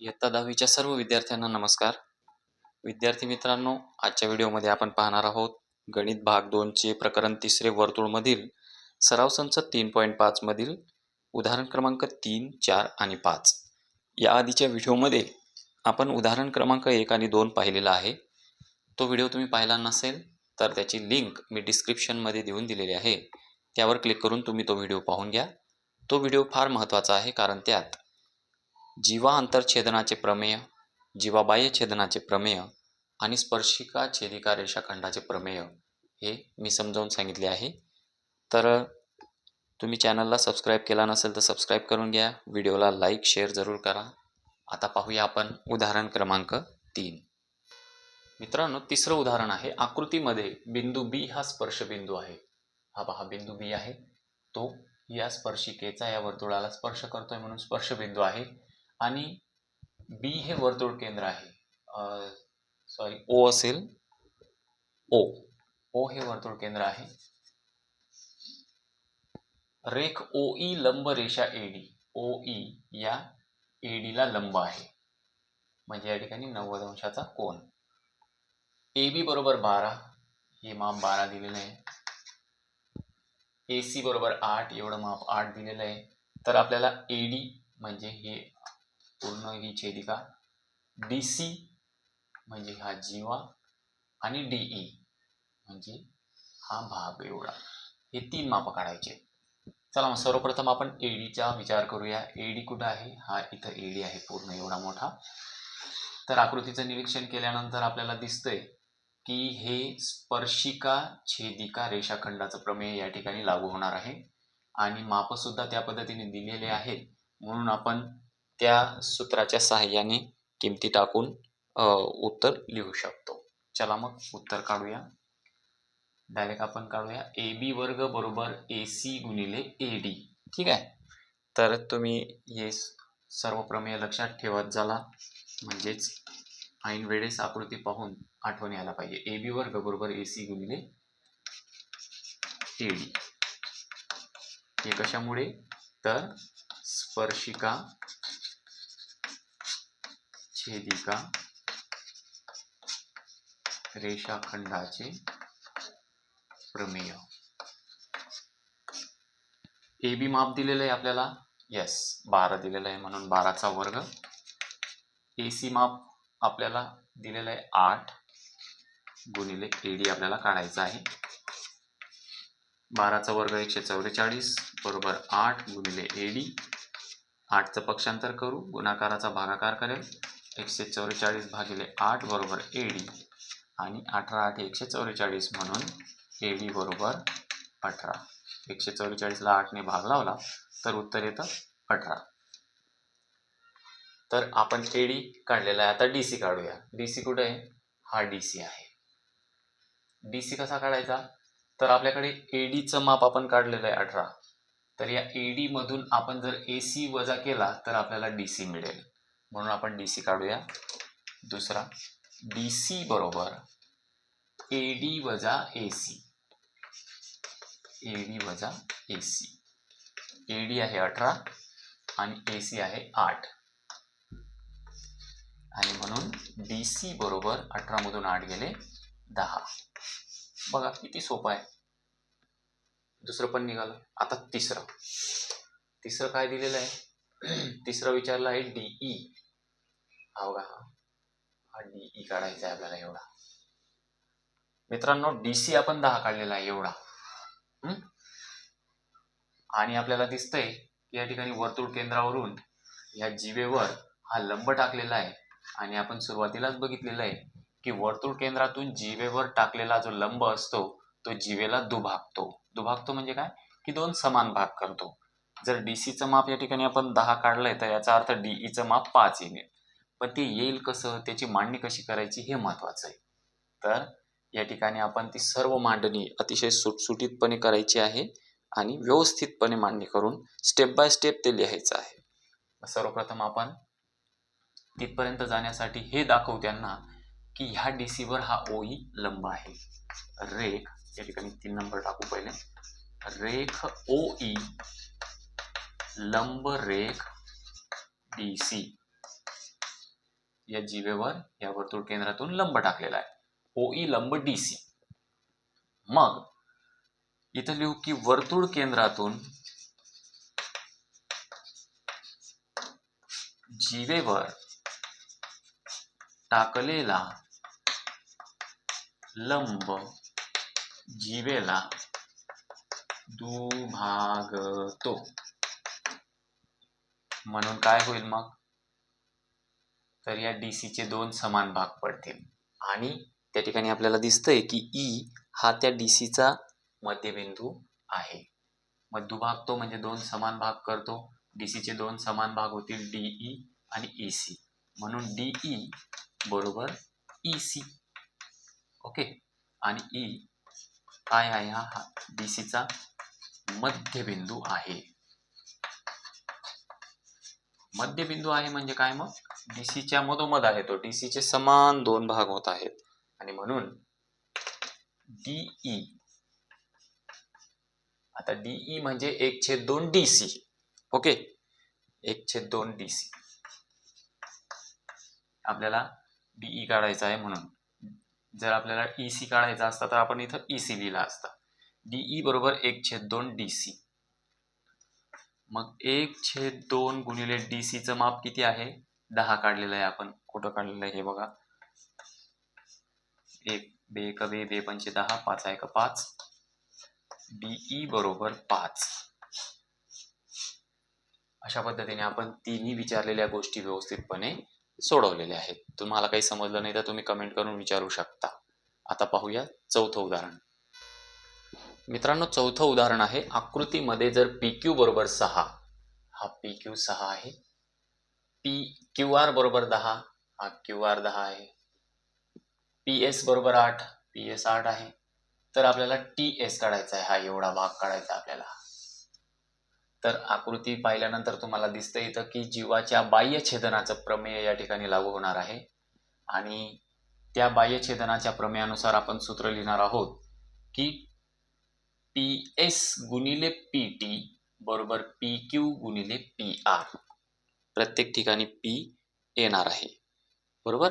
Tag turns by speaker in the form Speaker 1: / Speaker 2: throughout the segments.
Speaker 1: इयत्ता दहावीच्या सर्व विद्यार्थ्यांना नमस्कार. विद्यार्थी मित्रांनो आजच्या व्हिडिओमध्ये आपण पाहणार आहोत गणित भाग दोनचे प्रकरण तिसरे वर्तुळमधील सराव संच तीन पॉईंट पाचमधील उदाहरण क्रमांक तीन चार आणि पाच. या आधीच्या व्हिडिओमध्ये आपण उदाहरण क्रमांक एक आणि दोन पाहिलेला आहे. तो व्हिडिओ तुम्ही पाहिला नसेल तर त्याची लिंक मी डिस्क्रिप्शनमध्ये देऊन दिलेली आहे. त्यावर क्लिक करून तुम्ही तो व्हिडिओ पाहून घ्या. तो व्हिडिओ फार महत्त्वाचा आहे कारण त्यात जीवा आंतरछेदनाचे प्रमेय जीवाबाह्य छेदनाचे प्रमेय आणि स्पर्शिका छेदिका रेषाखंडाचे प्रमेय हे मी समजावून सांगितले आहे. तर तुम्ही चॅनलला सबस्क्राईब केला नसेल तर सबस्क्राईब करून घ्या. व्हिडिओला लाईक शेअर जरूर करा. आता पाहूया आपण उदाहरण क्रमांक तीन. मित्रांनो तिसरं उदाहरण आहे. आकृतीमध्ये बिंदू बी हा स्पर्शबिंदू आहे. हा पहा बिंदू बी आहे. तो या स्पर्शिकेचा या वर्तुळाला स्पर्श करतोय म्हणून स्पर्शबिंदू आहे. आणि बी हे वर्तुळ केंद्र आहे. सॉरी ओ असेल ओ. ओ हे वर्तुळ केंद्र आहे. रेख ओ ई लंब रेषा एडी ओ ई या एडीला लंब आहे. म्हणजे या ठिकाणी नव्वद अंशाचा कोण ए बी बरोबर बारा हे माप बारा दिलेलं आहे. ए सी बरोबर आठ एवढं माप आठ दिलेलं आहे. तर आपल्याला ए डी म्हणजे हे पूर्ण ही छेदिका डी सी म्हणजे हा जीवा आणि डी ई म्हणजे हा भाग एवढा. हे तीन मापं काढायचे. चला मग सर्वप्रथम आपण एडीचा विचार करूया. एडी कुठं आहे? हा इथं एडी आहे पूर्ण एवढा मोठा. तर आकृतीचं निरीक्षण केल्यानंतर आपल्याला दिसतंय की हे स्पर्शिका छेदिका रेषाखंडाचं प्रमेय या ठिकाणी लागू होणार आहे. आणि मापसुद्धा त्या पद्धतीने दिलेले आहेत. म्हणून आपण त्या सूत्राच्या सहाय्याने किमती टाकून उत्तर लिहू शकतो. चला मग उत्तर काढूया. डायरेक्ट आपण काढूया. ए बी वर्ग बरोबर ए सी गुणिले ए डी. ठीक आहे? तर तुम्ही हे सर्व प्रमेय लक्षात ठेवत झाला म्हणजेच ऐन वेळेस आकृती पाहून आठवण यायला पाहिजे. ए बी वर्ग बरोबर ए सी गुणिले ए डी. हे कशामुळे? तर स्पर्शिका छेदिका रेषाखंडाचे प्रमेय. ए बी माप दिलेलं आहे आपल्याला? येस बारा दिलेलं आहे म्हणून बाराचा वर्ग. ए सी माप आपल्याला दिलेलं आहे आठ गुणिले ए डी आपल्याला काढायचं आहे. बाराचा वर्ग एकशे चौवेचाळीस बरोबर आठ गुणिले ए डी. आठचं पक्षांतर करू गुणाकाराचा भागाकार करेल. एकशे चौवेचाळीस भागिले आठ बरोबर ए डी आणि अठरा आठ एकशे चौवेचाळीस म्हणून ए डी बरोबर अठरा. एकशे चौवेचाळीसला आठने भाग लावला तर उत्तर येतं अठरा. तर आपण ए डी काढलेला आहे. आता डी सी काढूया. डी सी कुठे आहे? हा डी सी आहे. डी सी कसा काढायचा? तर आपल्याकडे ए डीचं माप आपण काढलेलं आहे अठरा. तर या ए डीमधून आपण जर ए सी वजा केला तर आपल्याला डी सी मिळेल. म्हणून आपण डी सी काढूया. दुसरा डी सी बरोबर ए डी वजा ए सी ए डी वजा ए सी ए डी आहे अठरा आणि ए सी आहे आठ. आणि म्हणून डी सी बरोबर अठरामधून आठ गेले दहा. बघा किती सोपं आहे. दुसरं पण निघालं. आता तिसरं. तिसरं काय दिलेलं आहे? तिसरं विचारलं आहे डीई हा हा डी ई काढायचा आहे आपल्याला एवढा. मित्रांनो डीसी आपण दहा काढलेला आहे एवढा. आणि आपल्याला दिसतंय या ठिकाणी वर्तुळ केंद्रावरून या जीवेवर हा लंब टाकलेला आहे. आणि आपण सुरुवातीलाच बघितलेलं आहे की वर्तुळ केंद्रातून जीवेवर टाकलेला जो लंब असतो तो जीवेला दुभागतो. दुभागतो म्हणजे काय? की दोन समान भाग करतो. जर डीसीचं माप या ठिकाणी आपण दहा काढलंय तर याचा अर्थ डीईचं माप पाच येईल पण ते येईल कसं त्याची मांडणी कशी करायची हे महत्वाचं आहे. तर या ठिकाणी आपण ती सर्व मांडणी अतिशय सुटसुटीतपणे करायची आहे आणि व्यवस्थितपणे मांडणी करून स्टेप बाय स्टेप ते लिहायचं आहे. सर्वप्रथम आपण तिथपर्यंत जाण्यासाठी हे दाखवू त्यांना की ह्या डी सीवर हा ओई लंब आहे. रेख या ठिकाणी तीन नंबर टाकू पहिले. रेख ओ ई लंब रेख डी सी या जीवेवर या वर्तुळ केंद्रातून लंब टाकलेला आहे. ओई लंब डीसी मग इथं लिहू की वर्तुळ केंद्रातून जीवेवर टाकलेला लंब जीवेला दुभागतो. म्हणून काय होईल मग? तर या डीसी चे दोन समान भाग पडतील. आणि त्या ठिकाणी आपल्याला दिसतंय की ई हा त्या डीसीचा मध्यबिंदू आहे. मध्यभाग तो म्हणजे दोन समान भाग करतो. डीसी चे दोन समान भाग होतील डीई आणि ईसी म्हणून डीई बरोबर ईसी ओके? आणि ई काय आहे? हा डी सीचा मध्यबिंदू आहे. मध्यबिंदू आहे म्हणजे काय मग? डीसीच्या मधोमध आहे तो. डीसीचे समान दोन भाग होत आहेत. आणि म्हणून डीई आता डीई म्हणजे एक छेद दोन डीसी ओके? एक छेद दोन डीसी आपल्याला डीई काढायचा आहे म्हणून. जर आपल्याला ईसी काढायचा असता तर आपण इथं ईसी लिहिला असता. डीई बरोबर एक छेद दोन डीसी मग एक छेद दोन गुणिले डीसी चं माप किती आहे? दहा काढलेलं आहे आपण. कुठं काढलेलं आहे हे बघा. एक बे एक बे बे पंचे दहा पाच आहे का पाच बीई बरोबर पाच. अशा पद्धतीने आपण तिन्ही विचारलेल्या गोष्टी व्यवस्थितपणे सोडवलेल्या आहेत. तुम्हाला काही समजलं नाही तर तुम्ही कमेंट करून विचारू शकता. आता पाहूया चौथं उदाहरण. मित्रांनो चौथं उदाहरण आहे आकृतीमध्ये जर पी क्यू बरोबर सहा. हा पी क्यू सहा आहे. पी क्यू आर बरोबर दहा हा क्यू आर दहा आहे. पी एस बरोबर आठ पी एस आठ आहे. तर आपल्याला टी एस काढायचा आहे हा एवढा भाग काढायचा आपल्याला. तर आकृती पाहिल्यानंतर तुम्हाला दिसतं इथं की जीवाच्या बाह्य छेदनाचं प्रमेय या ठिकाणी लागू होणार आहे. आणि त्या बाह्य छेदनाच्या प्रमेयानुसार आपण सूत्र लिहिणार आहोत की पी एस गुणिले पी टी बरोबर पी क्यू गुणिले पी आर. प्रत्येक ठिकाणी पी येणार आहे. बरोबर?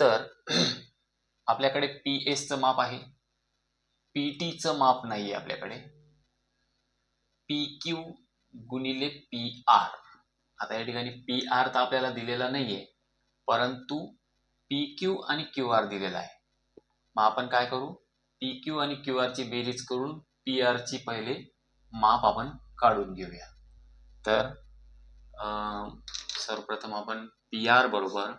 Speaker 1: तर आपल्याकडे पी एसचं माप आहे. पी टीचं माप नाही आहे आपल्याकडे. पी क्यू गुणिले पी आर आता या ठिकाणी पी आर तर आपल्याला दिलेला नाही आहे परंतु पी क्यू आणि क्यू आर दिलेला आहे. मग आपण काय करू? पी क्यू आणि क्यू आरची बेरीज करून पी आर ची पहिले माप आपण काढून घेऊया. तर सर्वप्रथम आपण पी आर बरोबर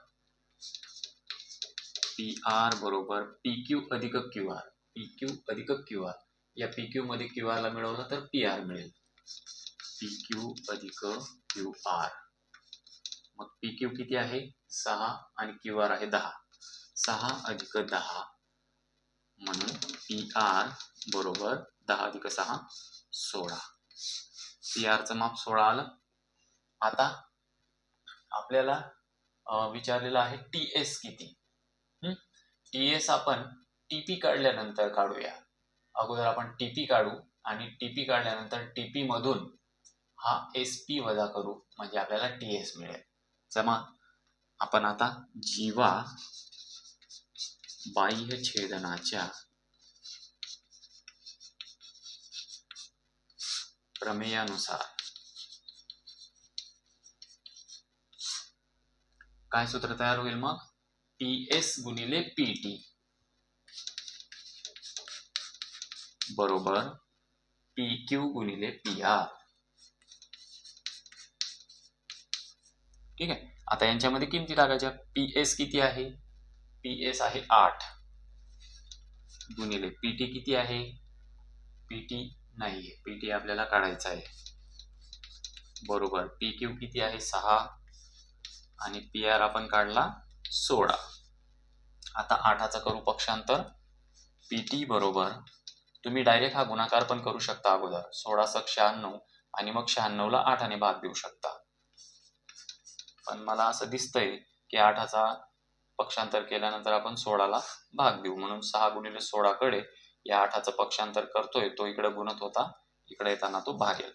Speaker 1: पी आर बरोबर पी क्यू अधिक क्यू आर पी क्यू अधिक क्यू आर या पी क्यू मध्ये क्यू आर ला मिळवलं तर पी आर मिळेल. पी क्यू अधिक क्यू आर मग पी क्यू किती आहे? सहा आणि क्यू आर आहे दहा. सहा अधिक दहा म्हणून पी आर बरोबर दहा अधिक सहा सोळा. पी आरचं माप सोळा आलं. आता आपल्याला विचारलेलं आहे टी एस किती? टी एस आपण टीपी काढल्यानंतर काढूया. अगोदर आपण टीपी काढू आणि टीपी काढल्यानंतर टीपी मधून हा एस पी वजा करू म्हणजे आपल्याला टी एस मिळेल जमा आपण आता जीवा बाह्य छेदनाच्या प्रमेयानुसार काय सूत्र तयार होईल मग? पी एस गुणिले पी टी बरोबर. पी क्यू गुणिले पी आर ठीक आहे? आता यांच्यामध्ये किमती टाकायच्या? पी एस किती आहे? पी एस आहे आठ. गुणिले पी टी किती आहे? पी टी नाहीये. पी टी आपल्याला काढायचं आहे. बरोबर. पी क्यू किती आहे? सहा. आणि पी आर आपण काढला सोळा. आता आठाचा करू पक्षांतर. पी टी बरोबर. तुम्ही डायरेक्ट हा गुणाकार पण करू शकता अगोदर. सोळा सक शहाण्णव आणि मग शहाण्णवला आठाने भाग देऊ शकता. पण मला असं दिसतंय की आठाचा पक्षांतर केल्यानंतर आपण सोळाला भाग देऊ. म्हणून सहा गुणिले सोळाकडे या आठाचं पक्षांतर करतोय. तो इकडे गुणत होता. इकडे येताना तो भागेल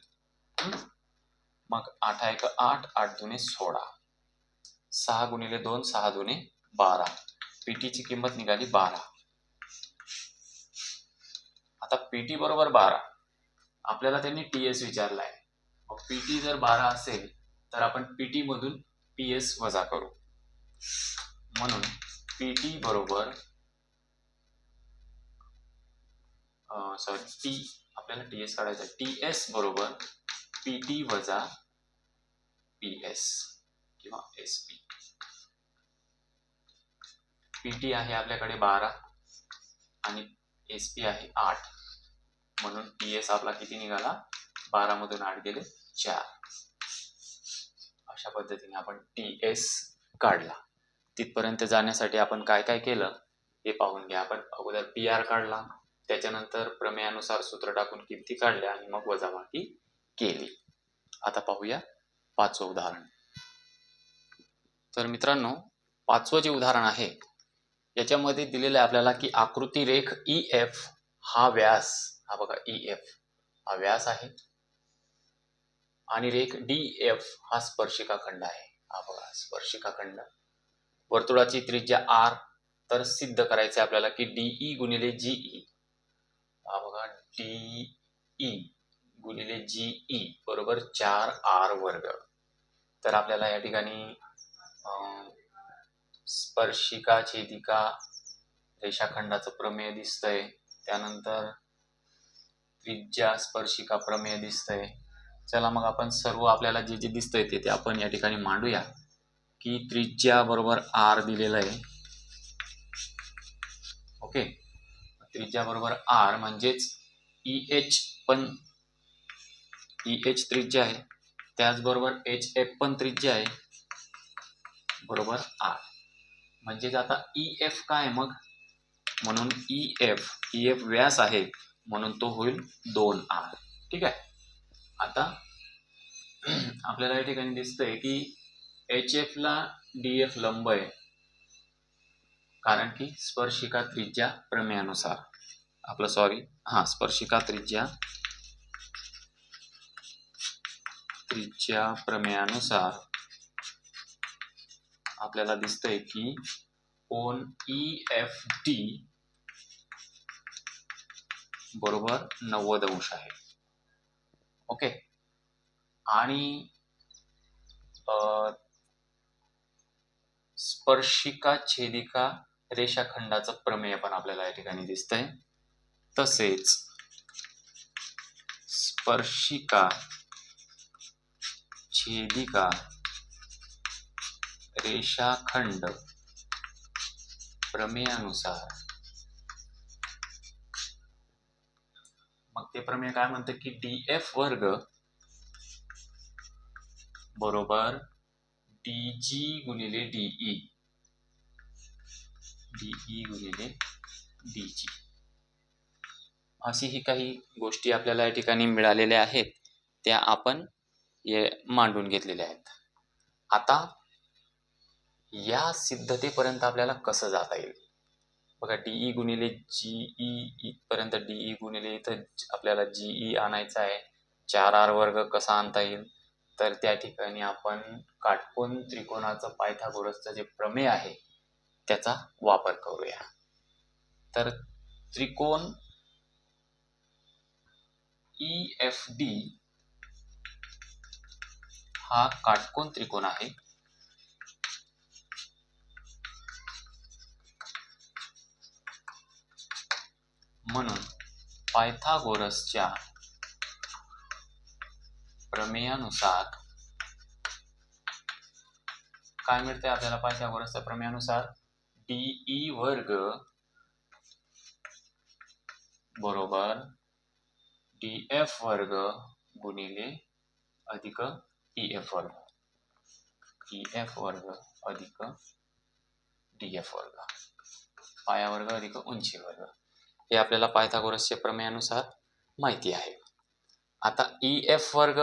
Speaker 1: मग आठ एक आठ आठ दुने सोळा. सहा गुणिले दोन सहा दोन्ही बारा. पीटीची किंमत निघाली बारा. आता पीटी बरोबर बारा. आपल्याला त्यांनी टी एस विचारलाय मग पीटी जर बारा असेल तर आपण पीटी मधून पी एस वजा करू. म्हणून पीटी बरोबर सॉरी टी आपल्याला टी एस काढायचं टी एस बरोबर पीटी वजा पी एस किंवा एस पी पीटी आहे आपल्याकडे बारा आणि एस पी आहे आठ. म्हणून पी एस आपला किती निघाला? बारा मधून आठ गेले चार. अशा पद्धतीने आपण टी एस काढला. तिथपर्यंत जाण्यासाठी आपण काय काय केलं? हे पाहून घ्या. आपण अगोदर पी आर काढला. त्याच्यानंतर प्रमेयानुसार सूत्र टाकून किमती काढल्या आणि मग वजाबाकी केली. आता पाहूया पाचवं उदाहरण. तर मित्रांनो पाचवं जे उदाहरण आहे याच्यामध्ये दिलेलं आहे आपल्याला की आकृती रेख ई एफ हा व्यास हा बघा ई एफ हा व्यास आहे. आणि रेख डी एफ हा स्पर्शिका खंड आहे. हा बघा स्पर्शिका खंड. वर्तुळाची त्रिज्या आर तर सिद्ध करायचं आपल्याला की डीई गुणिले जीई हा बघा डीई गुणिले जीई बरोबर चार आर वर्ग. तर आपल्याला या ठिकाणी स्पर्शिका छेदिका रेषाखंडाचं प्रमेय दिसतंय. त्यानंतर त्रिज्या स्पर्शिका प्रमेय दिसतंय. चला मग आपण सर्व आपल्याला जे जे दिसतंय ते ते आपण या ठिकाणी मांडूया. की त्रिज्या बरोबर आर दिलेलं आहे. ओके? त्रिज्या बरोबर आर म्हणजेच ई एच पण ई एच त्रिज्या आहे. त्याचबरोबर एच एफ पण त्रिज्या आहे. बरोबर आर. म्हणजेच आता ई एफ काय मग? म्हणून ई एफ ई एफ व्यास आहे म्हणून तो होईल दोन आर. ठीक आहे? आता आपल्याला या ठिकाणी दिसतंय की एच एफ ला डी एफ लंब आहे. कारण की स्पर्शिका त्रिज्या प्रमेयानुसार. आपलं सॉरी हा स्पर्शिका त्रिज्या त्रिज्या प्रमेयानुसार आपल्याला दिसतंय की कोण ई एफ डी बरोबर नव्वद अंश आहे. ओके आणि स्पर्शिका छेदिका रेषाखंडाचं प्रमेय पण आपल्याला या ठिकाणी दिसतंय. तसेच स्पर्शिका छेदिका रेषाखंड प्रमेयानुसार. मग ते प्रमेय काय म्हणतं की डी एफ वर्ग बरोबर डी जी गुणिले डीई डीई गुणिले डी जी अशी ही काही गोष्टी आपल्याला या ठिकाणी मिळालेल्या आहेत त्या आपण मांडून घेतलेल्या आहेत. आता या सिद्धतेपर्यंत आपल्याला कसं जाता येईल? बघा डीई गुणिले जीई इथपर्यंत डीई गुणिले इथं आपल्याला जीई आणायचं आहे. चार आर वर्ग कसा आणता येईल? तर त्या ठिकाणी आपण काटकोन त्रिकोणाचं पायथागोरसचं जे प्रमेय आहे त्याचा वापर करूया. तर त्रिकोण ई एफ डी हा काटकोन त्रिकोण आहे. म्हणून पायथागोरसच्या प्रमेयानुसार काय मिळते आपल्याला पायथागोरसच्या प्रमेयानुसार? डीई वर्ग बरोबर डी एफ वर्ग गुणिले अधिक ई एफ वर्ग. ई एफ वर्ग अधिक डी एफ वर्ग. पाया वर्ग अधिक उंची वर्ग. हे आपल्याला पायथागोरसच्या प्रमेयानुसार माहिती आहे. आता ई एफ वर्ग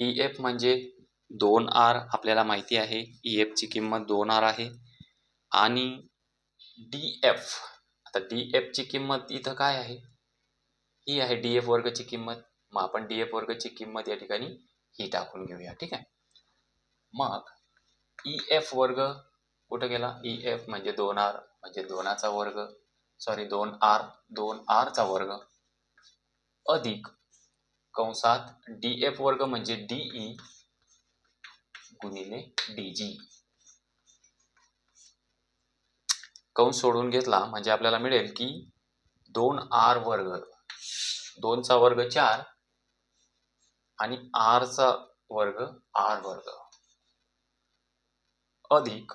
Speaker 1: ई एफ म्हणजे दोन आर आपल्याला माहिती आहे. ई एफची किंमत दोन आर आहे. आणि डी एफ आता डी एफची किंमत इथं काय आहे? ही आहे डी एफ वर्गची किंमत. मग आपण डी एफ वर्गची किंमत या ठिकाणी ही टाकून घेऊया ठीक आहे? मग ई एफ वर्ग कुठं गेला? ई एफ म्हणजे दोन आर म्हणजे दोनाचा वर्ग. सॉरी दोन आर दोन आरचा वर्ग. अधिक कंसात डी एफ वर्ग म्हणजे डीई गुणिले डी जी कंस सोडून घेतला म्हणजे आपल्याला मिळेल की दोन आर वर्ग. दोनचा वर्ग चार आणि आरचा वर्ग आर वर्ग. अधिक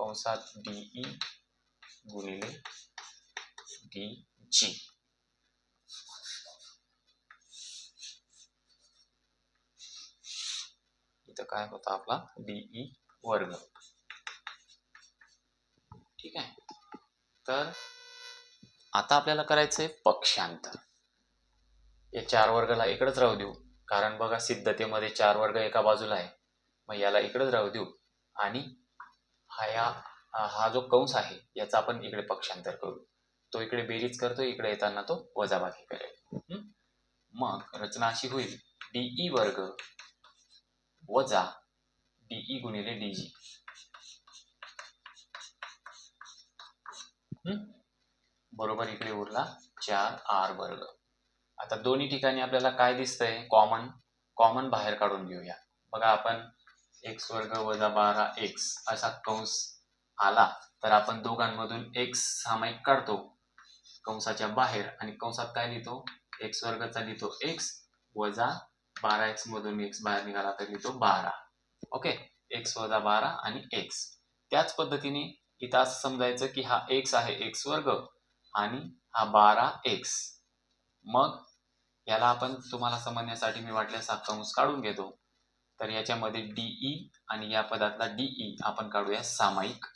Speaker 1: कंसात डीई गुणिले डी जी इथं काय होता आपला? डीई वर्ग ठीक आहे? तर आता आपल्याला करायचंय पक्षांतर या चार वर्गाला इकडेच राहू देऊ। कारण बघा सिद्धतेमध्ये चार वर्ग एका बाजूला आहे. मग याला इकडेच राहू देऊ. आणि हा या हा जो कंस आहे याचा आपण इकडे पक्षांतर करू. तो इकडे बेरीज करतो इकडे येताना तो वजाबाकी करेल. मग रचना अशी होईल. डीई वर्ग वजा डीई गुणिले डीजी बरोबर इकडे उरला चार आर वर्ग. आता दोन्ही ठिकाणी आपल्याला काय दिसतंय? कॉमन कॉमन बाहेर काढून घेऊया. बघा आपण एक्स वर्ग वजा बारा एक्स असा कंस आला तर आपण दोघांमधून एक्स सामायिक काढतो. कंसाच्या बाहेर आणि कंसात काय लिहितो? एक्स वर्गचा लिहितो एक्स वजा बारा एक्स मधून एक्स बाहेर निघाला तर लिहितो बारा. ओके? एक्स वजा बारा आणि एक्स. त्याच पद्धतीने इथं असं समजायचं की हा एक्स आहे एक्स वर्ग आणि हा बारा एक्स. मग याला आपण तुम्हाला समजण्यासाठी मी वाटल्यास हा कंस काढून घेतो. तर याच्यामध्ये डीई आणि या पदातला डीई आपण काढूया सामायिक.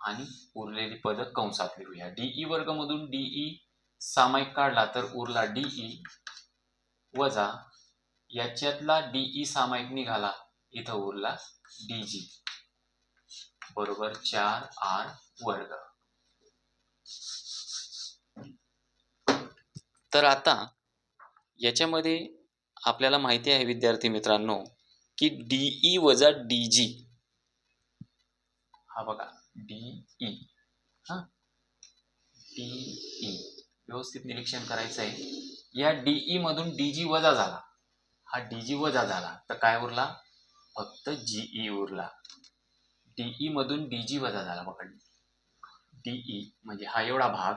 Speaker 1: आणि उरलेली पद कंसात लिहूया. डीई वर्गमधून डीई सामायिक काढला तर उरला डीई वजा याच्यातला डीई सामायिक निघाला इथं उरला डीजी बरोबर चार आर वर्ग. तर आता याच्यामध्ये आपल्याला माहिती आहे विद्यार्थी मित्रांनो की डीई वजा डीजी हा बघा डीई हा? डीई व्यवस्थित निरीक्षण करायचं आहे या डीई मधून डीजी वजा झाला. हा डीजी वजा झाला तर काय उरला? फक्त जीई उरला. डीई मधून डीजी वजा झाला बघा. डीई म्हणजे हा एवढा भाग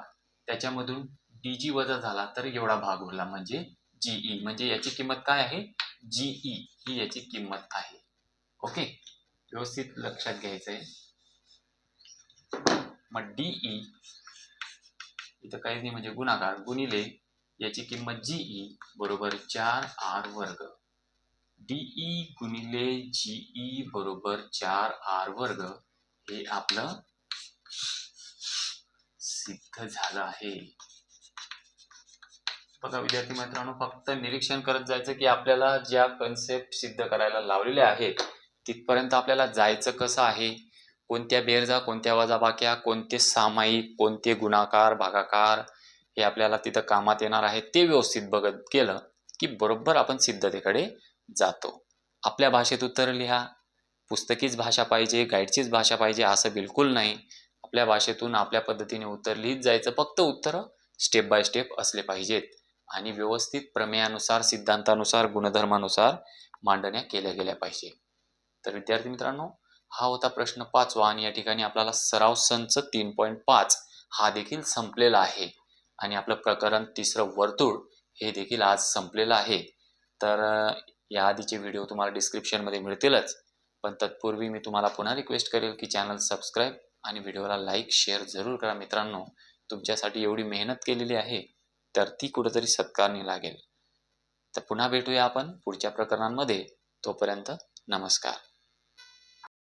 Speaker 1: त्याच्यामधून डीजी वजा झाला तर एवढा भाग उरला म्हणजे जीई म्हणजे याची किंमत काय आहे? जीई ही याची किंमत आहे. ओके व्यवस्थित लक्षात घ्यायचंय. मग डीई इथं काही नाही म्हणजे गुणाकार गुणिले याची किंमत जीई बरोबर चार आर वर्ग. डीई गुणिले जीई बरोबर चार आर वर्ग हे आपलं सिद्ध झालं आहे. बघा विद्यार्थी मित्रांनो फक्त निरीक्षण करत जायचं की आपल्याला ज्या कन्सेप्ट सिद्ध करायला लावलेल्या आहेत तिथपर्यंत आपल्याला जायचं कसं आहे? कोणत्या बेरजा कोणत्या वजाबाक्या कोणते सामायिक कोणते गुणाकार भागाकार हे आपल्याला तिथं कामात येणार आहे ते व्यवस्थित बघत गेलं की बरोबर आपण सिद्धतेकडे जातो. आपल्या भाषेत उत्तर लिहा. पुस्तकीच भाषा पाहिजे गाईडचीच भाषा पाहिजे असं बिलकुल नाही. आपल्या भाषेतून आपल्या पद्धतीने उत्तर लिहित जायचं फक्त उत्तरं स्टेप बाय स्टेप असले पाहिजेत. आणि व्यवस्थित प्रमेयानुसार सिद्धांतानुसार गुणधर्मानुसार मांडण्या केल्या गेल्या पाहिजे. तर विद्यार्थी मित्रांनो हा होता प्रश्न पाचवा आणि या ठिकाणी आपल्याला सराव संच तीन पॉईंट पाच हा देखील संपलेला आहे. आणि आपलं प्रकरण तिसरं वर्तुळ हे देखील आज संपलेलं आहे. तर या आधीचे व्हिडिओ तुम्हाला डिस्क्रिप्शनमध्ये मिळतीलच. पण तत्पूर्वी मी तुम्हाला पुन्हा रिक्वेस्ट करेल की चॅनल सबस्क्राईब आणि व्हिडिओला लाईक शेअर जरूर करा मित्रांनो. तुमच्यासाठी एवढी मेहनत केलेली आहे. तर ती कुठंतरी सत्कारणी लागेल. तर पुन्हा भेटूया आपण पुढच्या प्रकरणांमध्ये. तोपर्यंत नमस्कार.